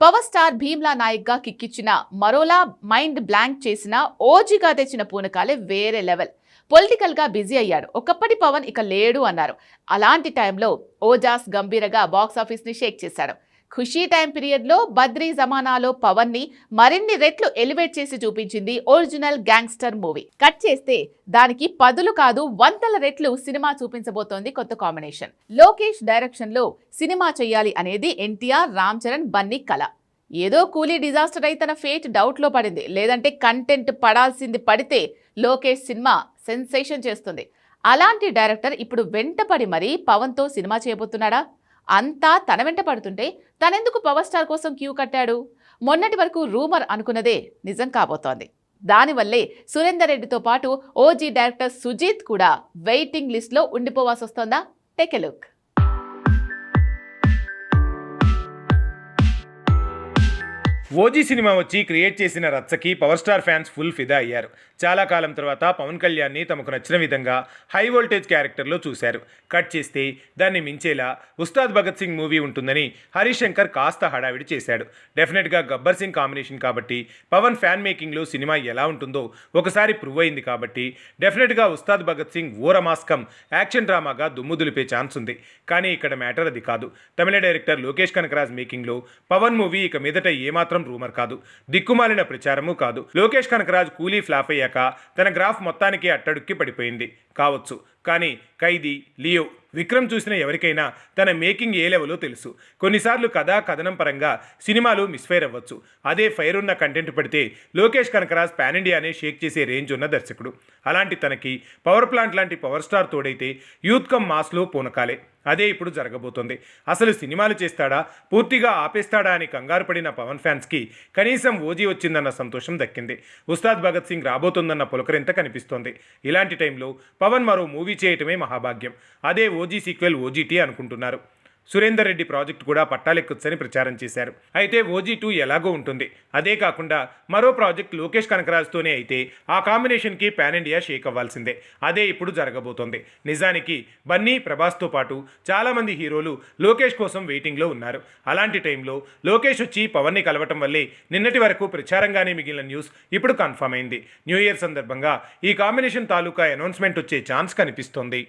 Power star Bheemla నాయక్గా కిక్కిచ్చిన మరోలా మైండ్ బ్లాంక్ చేసిన ఓజీగా తెచ్చిన పూనకాలే వేరే లెవెల్. పొలిటికల్గా బిజీ అయ్యాడు. ఒకప్పటి పవన్ ఇక లేడు అన్నారు. అలాంటి టైంలో ఓజాస్ గంభీరగా బాక్స్ని షేక్ చేశాడు. ఖుషీ టైం పీరియడ్లో బద్రీ జమానాలో పవన్ని మరిన్ని రెట్లు ఎలివేట్ చేసి చూపించింది ఒరిజినల్ గ్యాంగ్స్టర్ మూవీ. కట్ చేస్తే దానికి పదులు కాదు వందల రెట్లు సినిమా చూపించబోతోంది కొత్త కాంబినేషన్. లోకేష్ డైరెక్షన్లో సినిమా చేయాలి అనేది ఎన్టీఆర్ రామ్ చరణ్ బన్నీ కళ ఏదో కూలీ డిజాస్టర్ అయి తన ఫేట్ డౌట్లో పడింది. లేదంటే కంటెంట్ పడాల్సింది పడితే లోకేష్ సినిమా సెన్సేషన్ చేస్తుంది. అలాంటి డైరెక్టర్ ఇప్పుడు వెంటపడి మరీ పవన్తో సినిమా చేయబోతున్నాడా? అంతా తన వెంట పడుతుంటే తనెందుకు పవర్ స్టార్ కోసం క్యూ కట్టాడు? మొన్నటి వరకు రూమర్ అనుకున్నదే నిజం కాబోతోంది. దానివల్లే సురేందర్ రెడ్డితో పాటు ఓజీ డైరెక్టర్ సుజీత్ కూడా వెయిటింగ్ లిస్ట్లో ఉండిపోవాల్సి వస్తోందా take a look. OG cinema వచ్చి క్రియేట్ చేసిన రచ్చకి పవర్ స్టార్ ఫ్యాన్స్ ఫుల్ ఫిదా అయ్యారు. చాలా కాలం తర్వాత పవన్ కళ్యాణ్ని తమకు నచ్చిన విధంగా హై వోల్టేజ్ క్యారెక్టర్లో చూశారు. కట్ చేస్తే దాన్ని మించేలా ఉస్తాద్ భగత్ సింగ్ మూవీ ఉంటుందని హరీష్ శంకర్ కాస్త హడావిడి చేశాడు. డెఫినెట్గా గబ్బర్ సింగ్ కాంబినేషన్ కాబట్టి పవన్ ఫ్యాన్ మేకింగ్లో సినిమా ఎలా ఉంటుందో ఒకసారి ప్రూవ్ అయింది కాబట్టి డెఫినెట్గా ఉస్తాద్ భగత్ సింగ్ ఓరమాస్కం యాక్షన్ డ్రామాగా దుమ్ము దులిపే ఛాన్స్ ఉంది. కానీ ఇక్కడ మ్యాటర్ అది కాదు. తమిళ డైరెక్టర్ లోకేష్ కనకరాజ్ మేకింగ్లో పవన్ మూవీ ఇక మీదట ఏమాత్రం రూమర్ కాదు దిక్కుమాలిన ప్రచారము కాదు. లోకేష్ కనకరాజ్ కూలీ ఫ్లాప్ అయ్యాక తన గ్రాఫ్ మొత్తానికి అట్టడుక్కి పడిపోయింది. కావచ్చు కానీ ఖైదీ లియో విక్రమ్ చూసిన ఎవరికైనా తన మేకింగ్ ఏ లెవెలో తెలుసు. కొన్నిసార్లు కథా కథనం పరంగా సినిమాలు మిస్ఫైర్ అవ్వచ్చు. అదే ఫైర్ ఉన్న కంటెంట్ పడితే లోకేష్ కనకరాజ్ పాన్ ఇండియానే షేక్ చేసే రేంజ్ ఉన్న దర్శకుడు. అలాంటి తనకి పవర్ ప్లాంట్ లాంటి పవర్ స్టార్ తోడైతే యూత్ కమ్ మాస్లో పూనకాలే. అదే ఇప్పుడు జరగబోతోంది. అసలు సినిమాలు చేస్తాడా? పూర్తిగా ఆపేస్తాడా అని కంగారు పడిన పవన్ ఫ్యాన్స్కి కనీసం ఓజీ వచ్చిందన్న సంతోషం దక్కింది. ఉస్తాద్ భగత్ సింగ్ రాబోతోందన్న పులకరింత కనిపిస్తోంది. ఇలాంటి టైంలో పవన్ మరో మూవీ చేయటమే మహాభాగ్యం. అదే ఓజీ సీక్వెల్ ఓజీటీ అనుకుంటున్నారు. సురేందర్ రెడ్డి ప్రాజెక్ట్ కూడా పట్టాలెక్కొచ్చని ప్రచారం చేశారు. అయితే ఓజీ టూ ఎలాగో ఉంటుంది. అదే కాకుండా మరో ప్రాజెక్ట్ లోకేష్ కనకరాజుతోనే అయితే ఆ కాంబినేషన్కి పాన్ ఇండియా షేక్ అవ్వాల్సిందే. అదే ఇప్పుడు జరగబోతోంది. నిజానికి బన్నీ ప్రభాస్తో పాటు చాలామంది హీరోలు లోకేష్ కోసం వెయిటింగ్లో ఉన్నారు. అలాంటి టైంలో లోకేష్ వచ్చి పవన్ని కలవటం వల్లే నిన్నటి వరకు ప్రచారంగానే మిగిలిన న్యూస్ ఇప్పుడు కన్ఫర్మ్ అయింది. న్యూ ఇయర్ సందర్భంగా ఈ కాంబినేషన్ తాలూకా అనౌన్స్మెంట్ వచ్చే ఛాన్స్ కనిపిస్తోంది.